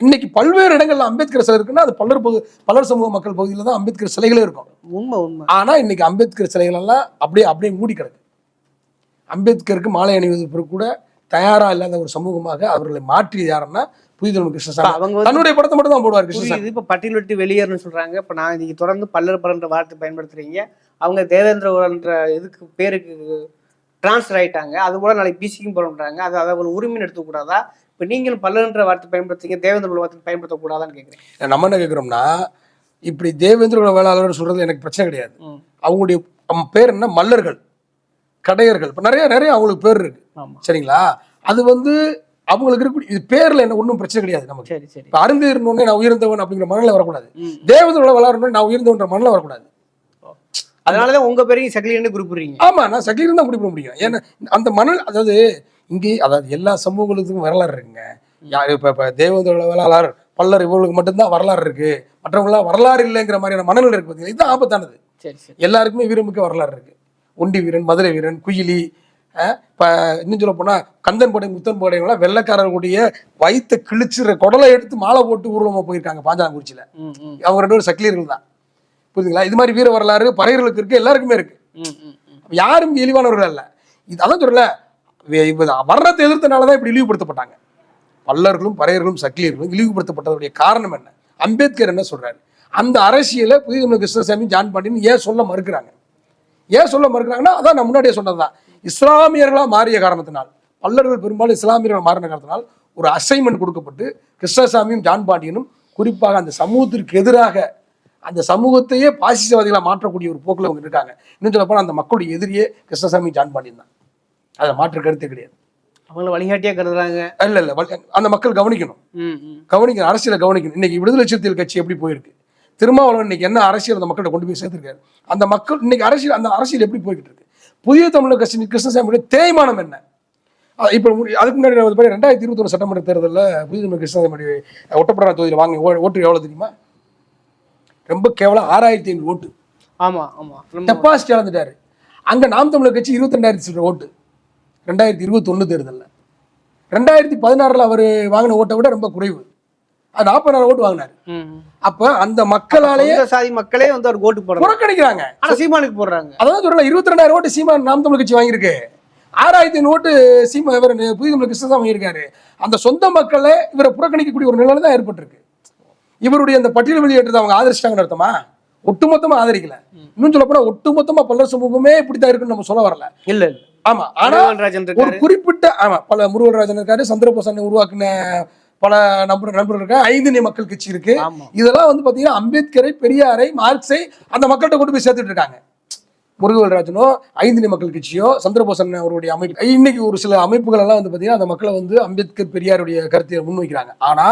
இன்னைக்கு பல்வேறு இடங்கள்ல அம்பேத்கர் சிலை இருக்குன்னா அது பல்லர் பகு பல்லர் சமூக மக்கள் பகுதியில் தான் அம்பேத்கர் சிலைகளே இருக்கும். உண்மை உண்மை. ஆனா இன்னைக்கு அம்பேத்கர் சிலைகள் எல்லாம் அப்படியே அப்படியே மூடி கிடக்கு. அம்பேத்கருக்கு மாலை அணிவதற்கு கூட தயாரா இல்லாத ஒரு சமூகமாக அவர்களை மாற்றி யாருன்னா இப்ப கிருஷ்ணசாமி. அவங்க தன்னுடைய படத்தை மட்டும் தான் போடுவார் கிருஷ்ணசாமி. இப்ப பட்டியல் விட்டு வெளியேறணும்னு சொல்றாங்க. இப்ப நான் இன்னைக்கு தொடர்ந்து பல்லர் பலன்ற வார்த்தை பயன்படுத்துறீங்க. அவங்க தேவேந்திரன்ற இதுக்கு பேருக்கு டிரான்ஸ்ஃபர் ஆயிட்டாங்க. அது கூட நாளைக்கு பிசிக்கும் போறோம்ன்றாங்க அது அதை ஒரு உரிமை எடுத்துக்கூடாதா இப்ப நீங்களும் பல்லர்ன்ற வார்த்தை பயன்படுத்துறீங்க தேவேந்திர வார்த்தை பயன்படுத்தக்கூடாதான்னு கேட்குறேன் நம்ம என்ன கேட்குறோம்னா இப்படி தேவேந்திர வேளாளர் சொல்றது எனக்கு பிரச்சனை கிடையாது. அவங்களுடைய அவங்க பேர் என்ன? மல்லர்கள். கடையர்கள். இப்போ நிறைய நிறைய அவங்களுக்கு பேர் இருக்கு. சரிங்களா? அது வந்து அவங்களுக்கு இருக்கக்கூடிய இது பேர்ல என்ன ஒன்றும் பிரச்சனை கிடையாது நமக்கு. சரி சரி. இப்போ அருந்தீர்னோடனே நான் உயர்ந்தவன் அப்படிங்கிற மனநிலை வரக்கூடாது. குல வேளாளர் நான் உயர்ந்தவன்ற மனநிலை வரக்கூடாது. அதனாலதான் உங்க பேரையும் சகிலின்னு குறிப்பிடுறீங்க. ஆமா நான் சகீரம் தான் முடிவு முடியும். ஏன்னா அந்த மணல் அதாவது இங்கே அதாவது எல்லா சமூகங்களுக்கும் வரலாறு இருக்குங்க. யார் இப்போ இப்போ தேவேந்திர வேளாளர் பல்லர் இவங்களுக்கு மட்டும்தான் வரலாறு இருக்கு. மற்றவங்களாம் வரலாறு இல்லைங்கிற மாதிரியான மனநிலை இருக்கு பார்த்தீங்களா இதுதான் ஆபத்தானது. எல்லாருக்குமே வீரமிக்க வரலாறு இருக்கு. ஒண்டி வீரன் மதுரை வீரன் குயிலி இப்போ இன்னும் சொல்ல போனால் கந்தன் படை முத்தன் படைகள்லாம் வெள்ளைக்காரர்களுடைய வயித்தை கிழிச்சிற குடலை எடுத்து மாலை போட்டு ஊர்வலமாக போயிருக்காங்க ம் அவங்க ரெண்டு பேரும் சக்கிலியர்கள் தான். புரியுதுங்களா? இது மாதிரி வீர வரலாறு பறையர்களுக்கு இருக்கு எல்லாருக்குமே இருக்கு. யாரும் இழிவானவர்கள் அல்ல. இது அதான் சொல்லல வே- இப்ப எதிர்த்தனால தான் இப்படி இழிவுபடுத்தப்பட்டாங்க. பல்லர்களும் பறையர்களும் சக்கிலியர்களும் இழிவுபடுத்தப்பட்டதுடைய காரணம் என்ன? அம்பேத்கர் என்ன சொல்றாரு? அந்த அரசியலை புதிய கிருஷ்ணசாமி ஜான் பாண்டியன் ஏன் சொல்ல மறுக்கிறாங்க? ஏன் சொல்ல மறுக்கிறாங்கன்னா அதான் நான் முன்னாடியே சொன்னதுதான். இஸ்லாமியர்களா மாறிய காரணத்தினால் பல்லர்கள் பெரும்பாலும் இஸ்லாமியர்கள் மாறின காரணத்தினால் ஒரு அசைன்மெண்ட் கொடுக்கப்பட்டு கிருஷ்ணசாமியும் ஜான் பாண்டியனும் குறிப்பாக அந்த சமூகத்திற்கு எதிராக அந்த சமூகத்தையே பாசிசவாதிகளாக மாற்றக்கூடிய ஒரு போக்கில் அவங்க இருக்காங்க. இன்னும் சொல்ல அந்த மக்களுடைய எதிரியே கிருஷ்ணசாமி ஜான் பாண்டியன் தான். அதில் மாற்று கருத்தே கிடையாது. அவங்கள வழிகாட்டியா கருதுறாங்க. இல்ல இல்ல அந்த மக்கள் கவனிக்கணும். கவனிக்கணும் அரசியலை கவனிக்கணும். இன்னைக்கு விடுதலை சிறுத்தைகள் கட்சி எப்படி போயிருக்கு? திருமாவளவன் இன்னைக்கு என்ன அரசியல் அந்த மக்கள்கிட்ட கொண்டு போய் சேர்த்திருக்காரு? அந்த மக்கள் இன்னைக்கு அரசியல் அந்த அரசியல் எப்படி போய்கிட்டு இருக்கு? புதிய தமிழக கட்சி கிருஷ்ணசாமியுடைய தேய்மானம் என்ன? இப்ப அதுக்கு முன்னாடி நான் ரெண்டாயிரத்தி இருபத்தொரு சட்டமன்ற தேர்தலில் புதிய தமிழக கிருஷ்ணசாமி ஒட்டப்படா தொகுதியில் வாங்க ஓட்டு எவ்வளவு தெரியுமா? ரொம்ப கேவலம் ஆறாயிரத்தி ஐநூறு ஓட்டு. ஆமா ஆமா. நம்ம டெபாசிட் இழந்துட்டாரு. அங்க நாம் தமிழர் கட்சி இருபத்தி ரெண்டாயிரத்தி ஓட்டு. ரெண்டாயிரத்தி இருபத்தி ஒன்று தேர்தலில். ரெண்டாயிரத்தி பதினாறுல அவர் வாங்கின ஓட்டை விட ரொம்ப குறைவு. அது நாற்பதாயிரம் ஓட்டு வாங்கினாரு. அப்ப அந்த மக்களாலேயே சாதி மக்களே வந்து ஒரு ஓட்டு போடுறாங்க புறக்கணிக்கிறாங்க. ஆனா சீமானுக்கு போடுறாங்க. அதான் சொல்லல இருபத்தி ரெண்டாயிரம் ஓட்டு சீமான் நாம் தமிழ் கட்சி வாங்கியிருக்கு. ஆறாயிரத்தி ஐநூறு ஓட்டு சீமா இவர் புதிய தமிழ் கிருஷ்ணசாமி வாங்கியிருக்காரு. அந்த சொந்த மக்களை இவரை புறக்கணிக்கக்கூடிய ஒரு நிலைமை தான் ஏற்பட்டிருக்கு. இவருடைய அந்த பட்டியல் வெளியேற்றத்தை அவங்க ஆதரிச்சிட்டாங்கன்னு அர்த்தமா? ஒட்டுமொத்தமா ஆதரிக்கல. இன்னும் சொல்ல போனா ஒட்டுமொத்தமா பல்லர் சமூகமே இப்படித்தான் இருக்குன்னு நம்ம சொல்ல வரல. இல்ல இல்ல. ஆமா ஆனா ராஜன் ஒரு குறிப்பிட்ட ஆமா பல முருகராஜன் இருக்காரு சந்திரபோசன் உருவாக்குன பல நண்பர் நண்பர்கள் இருக்காங்க. ஐந்தினிய மக்கள் கட்சி இருக்கு. இதெல்லாம் வந்து பாத்தீங்கன்னா அம்பேத்கரை பெரியாரை மார்க்ஸை அந்த மக்கள்கிட்ட கொண்டு போய் சேர்த்துட்டு இருக்காங்க. முருகவேல்ராஜனோ ஐந்தினி மக்கள் கட்சியோ சந்திரபோசன் அவருடைய அமைப்பு இன்னைக்கு ஒரு சில அமைப்புகள் எல்லாம் வந்து பார்த்தீங்கன்னா அந்த மக்களை வந்து அம்பேத்கர் பெரியாருடைய கருத்தை முன்வைக்கிறாங்க ஆனா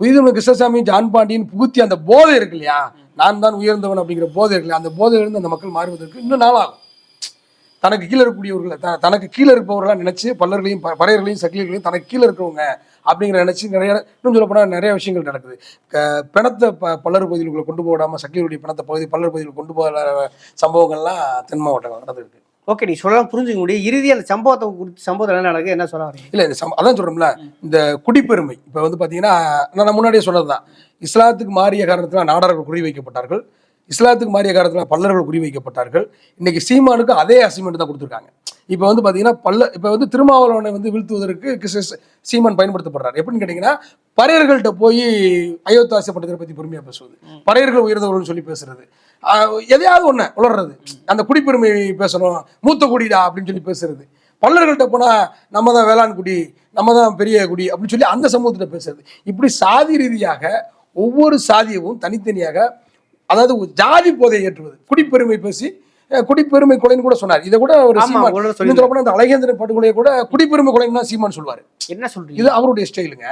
புதிதமிழ் கிருஷ்ணசாமி ஜான் பாண்டியன் புகுத்தி அந்த போதை இருக்கு இல்லையா? நான் தான் உயர்ந்தவன் அப்படிங்கிற போதை இருக்கு இல்லையா? அந்த போதையிலிருந்து அந்த மக்கள் மாறுவதற்கு இன்னும் நாளாகும். தனக்கு கீழே இருக்கக்கூடியவர்களை த- தனக்கு கீழே இருப்பவர்களா நினைச்சு பல்லர்களையும் பறையர்களையும் சக்கிலிகளையும் தனக்கு கீழே இருக்கிறவங்க அப்படிங்கிற நினைச்சு நிறைய இன்னும் சொல்ல போனால் நிறைய விஷயங்கள் நடக்குது. க- பிணத்தை ப பல்லர் பகுதிகளுக்குள்ள கொண்டு போடாம சக்கிலியுடைய பிணத்தை பகுதி பல்லர் பகுதியில் கொண்டு போகிற சம்பவங்கள்லாம் தென் மாவட்டங்கள் நடந்திருக்கு. ஓகே நீ சொல்லலாம் புரிஞ்சுக்க முடியும். இறுதி அந்த சம்பவத்தை குறித்து சம்பவத்தில் என்ன நடக்குது என்ன சொல்ல வரீங்க? இல்ல இந்த சம் அதான் சொல்றோம்ல இந்த குடிப்பெருமை. இப்ப வந்து பாத்தீங்கன்னா நான் முன்னாடியே சொன்னதுதான். இஸ்லாத்துக்கு மாறிய காரணத்தினால் நாடார்கள் குறி வைக்கப்பட்டார்கள் இஸ்லாத்துக்கு மாறிய காரணத்தினால் பல்லர்கள் குறி வைக்கப்பட்டார்கள் இன்னைக்கு சீமானுக்கு அதே அசைன்மெண்ட் தான் கொடுத்துருக்காங்க. இப்போ வந்து பாத்தீங்கன்னா பல்ல இப்போ வந்து திருமாவளவனை வந்து வீழ்த்துவதற்கு சீமான் பயன்படுத்தப்படுறாரு. எப்படின்னு கேட்டீங்கன்னா பறையர்கள்ட்ட போய் அயோத்தாசை பட்டத்தை பத்தி பெருமையா பேசுவது. பறையர்கள் உயர்ந்தவர்கள்னு சொல்லி பேசுறது. எதையாவது ஒண்ணு உளர்றது. அந்த குடிப்பெருமை பேசணும் மூத்த குடிடா அப்படின்னு சொல்லி பேசுறது. பல்லர்கள்ட்ட போனா நம்ம தான் வேளாண் குடி நம்ம தான் பெரிய குடி அப்படின்னு சொல்லி அந்த சமூகத்துல பேசுறது. இப்படி சாதி ரீதியாக ஒவ்வொரு சாதியவும் தனித்தனியாக அதாவது ஜாதி போதை ஏற்றுவது. குடிப்பெருமை பேசி குடிப்பெருமை கொலைன்னு கூட சொன்னார். இதை கூட ஒரு சீமான். சொல்லப்போனா இந்த அழகேந்திரன் படுகொலையை கூட குடிப்பெருமை கொலைன்னு தான் சீமான் சொல்லுவார் என்ன சொல்றீங்க? இது அவருடைய ஸ்டைலுங்க.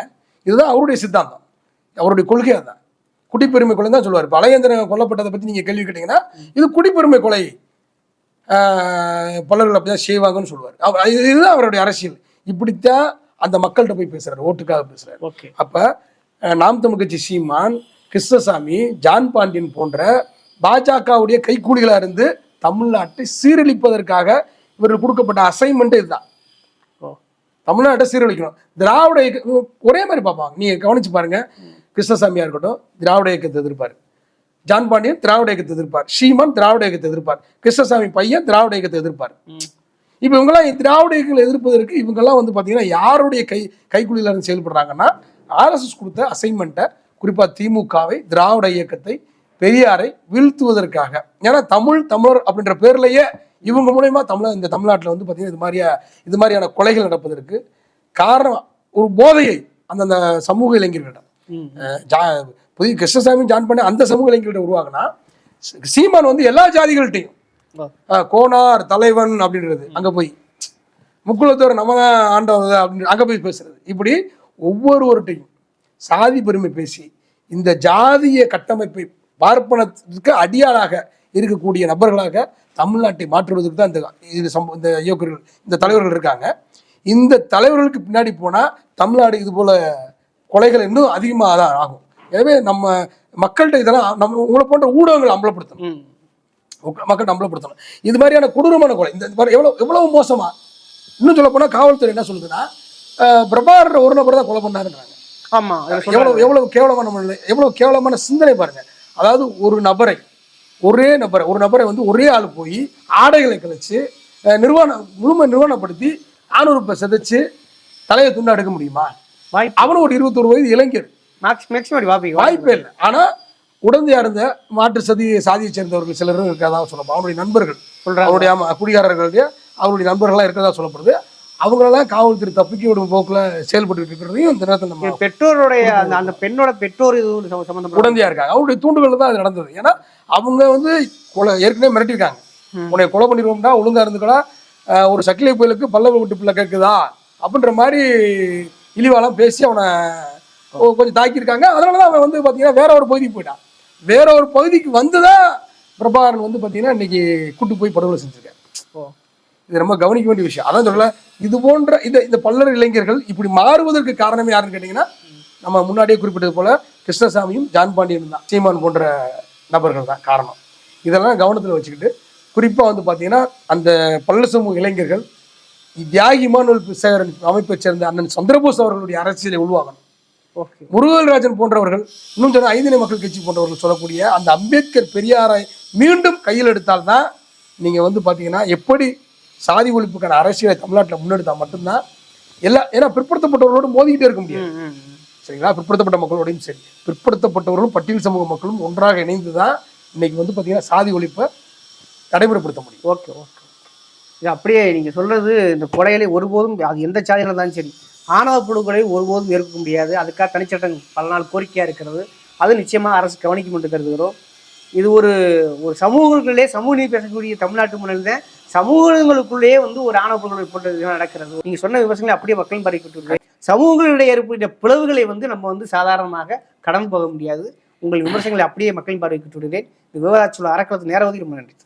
இதுதான் அவருடைய சித்தாந்தம். அவருடைய கொள்கை அதுதான். குடிப்பெருமை கொலை தான் சொல்லுவார் இப்போ அலையந்திரன் கொல்லப்பட்டதை பற்றி நீங்கள் கேள்வி கேட்டீங்கன்னா இது குடிப்பெருமை கொலை ஆஹ் பல்லர்கள் அப்படி தான் செய்வாங்கன்னு சொல்லுவார் இதுதான் அவருடைய அரசியல். இப்படித்தான் அந்த மக்கள்கிட்ட போய் பேசுறாரு ஓட்டுக்காக பேசுறாரு. ஓகே. அப்ப நாம் தமிழ் கட்சி சீமான் கிருஷ்ணசாமி ஜான் பாண்டியன் போன்ற பாஜகவுடைய கைக்கூலிகளா இருந்து தமிழ்நாட்டை சீரழிப்பதற்காக இவர்கள் கொடுக்கப்பட்ட அசைன்மெண்ட் இதுதான். ஓ தமிழ்நாட்டை சீரழிக்கணும். திராவிட இயக்க ஒரே மாதிரி பார்ப்பாங்க. நீங்க கவனிச்சு பாருங்க. கிருஷ்ணசாமியா இருக்கட்டும் திராவிட இயக்கத்தை எதிர்ப்பார். ஜான் பாண்டியன் திராவிட இயக்கத்தை எதிர்ப்பார். சீமான் திராவிட இயக்கத்தை எதிர்ப்பார். கிருஷ்ணசாமி பையன் திராவிட இயக்கத்தை எதிர்ப்பார். இப்போ இவங்கெல்லாம் திராவிட இயக்கங்களை எதிர்ப்பதற்கு இவங்கெல்லாம் வந்து பார்த்தீங்கன்னா யாருடைய கை கைக்குலியில் இருந்து செயல்படுறாங்கன்னா ஆர்எஸ்எஸ் கொடுத்த அசைன்மெண்ட்டை குறிப்பாக திமுகவை திராவிட இயக்கத்தை பெரியாரை வீழ்த்துவதற்காக. ஏன்னா தமிழ் தமிழர் அப்படின்ற பேர்லயே இவங்க மூலயமா தமிழ இந்த தமிழ்நாட்டில் வந்து பார்த்தீங்கன்னா இது மாதிரியா இது மாதிரியான கொலைகள் நடப்பதற்கு காரணம் ஒரு போதையை அந்தந்த சமூக இளைஞர்களிடம் ஜா புதிய கிருஷ்ணசாமி ஜான் பண்ணி அந்த சமூக இளைஞர்களிடம் உருவாக்குனா சீமான் வந்து எல்லா ஜாதிகள்கிட்டையும் கோனார் தலைவன் அப்படின்றது அங்க போய். முக்குளத்தோர் நம்ம தான் ஆண்டவர் அப்படின்னு அங்க போய் பேசுறது. இப்படி ஒவ்வொருவர்கிட்டையும் சாதி பெருமை பேசி இந்த ஜாதிய கட்டமைப்பை பார்ப்பனத்துக்கு அடியாளாக இருக்கக்கூடிய நபர்களாக தமிழ்நாட்டை மாற்றுவதற்கு தான் இந்த இது சம்ப இந்த இயக்குகள் இந்த தலைவர்கள் இருக்காங்க. இந்த தலைவர்களுக்கு பின்னாடி போனா தமிழ்நாடு இது போல கொலைகள் இன்னும் அதிகமாக தான் ஆகும். எனவே நம்ம மக்கள்கிட்ட இதெல்லாம் நம்ம உங்களை போன்ற ஊடகங்கள் அம்பலப்படுத்தணும். மக்கள் அம்பலப்படுத்தணும். இது மாதிரியான கொடூரமான கொலை இந்த மாதிரி எவ்வளோ எவ்வளவு மோசமா. இன்னும் சொல்ல போனா காவல்துறை என்ன சொல்லுதுன்னா பிரபாகர் ஒரு நபர் தான் கொலை பண்ணாருன்றாங்க. ஆமா எவ்வளவு. எவ்வளவு கேவலமான எவ்வளவு கேவலமான சிந்தனை பாருங்க. அதாவது ஒரு நபரை ஒரே நபரை ஒரு நபரை வந்து ஒரே ஆள் போய் ஆடைகளை கழிச்சு நிர்வாணம் முழுமை நிர்வாணப்படுத்தி ஆணுறுப்பை சிதைச்சு தலையை துண்டா எடுக்க முடியுமா? அவனும் ஒரு இருபத்தொரு வயது இளைஞர். வாய்ப்பு இல்லை. ஆனா உடந்தையா இருந்த மாற்று சதி சாதியை சேர்ந்தவர்கள் சிலரும் இருக்கிறதா சொல்லப்படும். அவருடைய நண்பர்கள் சொல்றாங்க. அவருடைய குடிகாரர்களுடைய அவருடைய நண்பர்களாக இருக்கிறதா சொல்லப்படுது. அவங்களெல்லாம் காவல்துறை தப்பிக்க விடும் போக்குல செயல்பட்டு இருக்கிறதையும் இந்த நேரத்தில் நம்ம பெற்றோருடைய அந்த அந்த பெண்ணோட பெற்றோர் இது சம்ம- சம்மந்தப்பட்ட உடந்தையா இருக்காங்க. அவருடைய தூண்டுகள் தான் அது நடந்தது. ஏன்னா அவங்க வந்து கொலை ஏற்கனவே மிரட்டியிருக்காங்க. உன்னை கொலை பண்ணிடுவோம்டா ஒழுங்கா இருந்துக்கடா. அஹ், ஒரு சக்கிலை புயலுக்கு பல்லவ விட்டு பிள்ளை கேட்குதா? அப்படின்ற மாதிரி இழிவாலாம் பேசி அவனை கொஞ்சம் தாக்கியிருக்காங்க. அதனால தான் அவன் வந்து பார்த்தீங்கன்னா வேற ஒரு பகுதிக்கு போயிட்டான். வேற ஒரு பகுதிக்கு வந்து தான் பிரபாகரன் வந்து பார்த்தீங்கன்னா இன்னைக்கு கூட்டு போய் படுகொலை செஞ்சிருக்காரு. ஓ. இது ரொம்ப கவனிக்க வேண்டிய விஷயம். அதான் சொல்லல இது போன்ற இந்த இந்த பல்லர் இளைஞர்கள் இப்படி மாறுவதற்கு காரணமே யாருன்னு கேட்டிங்கன்னா நம்ம முன்னாடியே குறிப்பிட்டது போல கிருஷ்ணசாமியும் ஜான் பாண்டியனும் தான். சீமான் போன்ற நபர்கள் தான் காரணம். இதெல்லாம் கவனத்தில் வச்சுக்கிட்டு குறிப்பாக வந்து பார்த்தீங்கன்னா அந்த பல்லர் சமூக இளைஞர்கள் தியாகி இமானுவல் சேகரன் அமைப்பைச் சேர்ந்த அண்ணன் சந்திரபோஸ் அவர்களுடைய அரசியலை உருவாகணும் ஓகே. முருகராஜன் போன்றவர்கள் இன்னும் சொன்ன ஐந்தினை மக்கள் கட்சி போன்றவர்கள் சொல்லக்கூடிய அந்த அம்பேத்கர் பெரியாரை மீண்டும் கையில் எடுத்தால்தான் நீங்க வந்து பாத்தீங்கன்னா எப்படி சாதி ஒழிப்புக்கான அரசியலை தமிழ்நாட்டில் முன்னெடுத்தா மட்டும்தான் எல்லா ஏன்னா பிற்படுத்தப்பட்டவர்களோடு மோதிக்கிட்டே இருக்க முடியாது. சரிங்களா? பிற்படுத்தப்பட்ட மக்களோடையும் சரி. பிற்படுத்தப்பட்டவர்களும் பட்டியல் சமூக மக்களும் ஒன்றாக இணைந்து தான் இன்னைக்கு வந்து பாத்தீங்கன்னா சாதி ஒழிப்பை நடைமுறைப்படுத்த முடியும். ஓகே ஓகே இது அப்படியே நீங்க சொல்றது இந்த கொலைகளை ஒருபோதும் அது எந்த சாதியில இருந்தாலும் சரி ஆணவ புழுக்களை ஒருபோதும் ஏற்க முடியாது. அதுக்காக தனிச்சட்டம் பல நாள் கோரிக்கையா இருக்கிறது. அது நிச்சயமா அரசு கவனிக்கும் என்று கருதுகிறோம். இது ஒரு ஒரு சமூகங்களுக்குள்ளே சமூக நீதி பேசக்கூடிய தமிழ்நாட்டு முன்னிலை சமூகங்களுக்குள்ளேயே வந்து ஒரு ஆணவ போன்ற நடக்கிறது. நீங்க சொன்ன விமர்சனங்களை அப்படியே மக்கள் பறிக்கப்பட்டு சமூகங்களிடையே ஏற்பட்ட பிளவுகளை வந்து நம்ம வந்து சாதாரணமாக கடந்து போக முடியாது. உங்கள் விமர்சனங்களை அப்படியே மக்கள் பார்வைக்கு விடுகிறேன் இந்த விவராட்சியுள்ள அறக்கலத்து நேர ஒதுக்கி ரொம்ப நன்றி.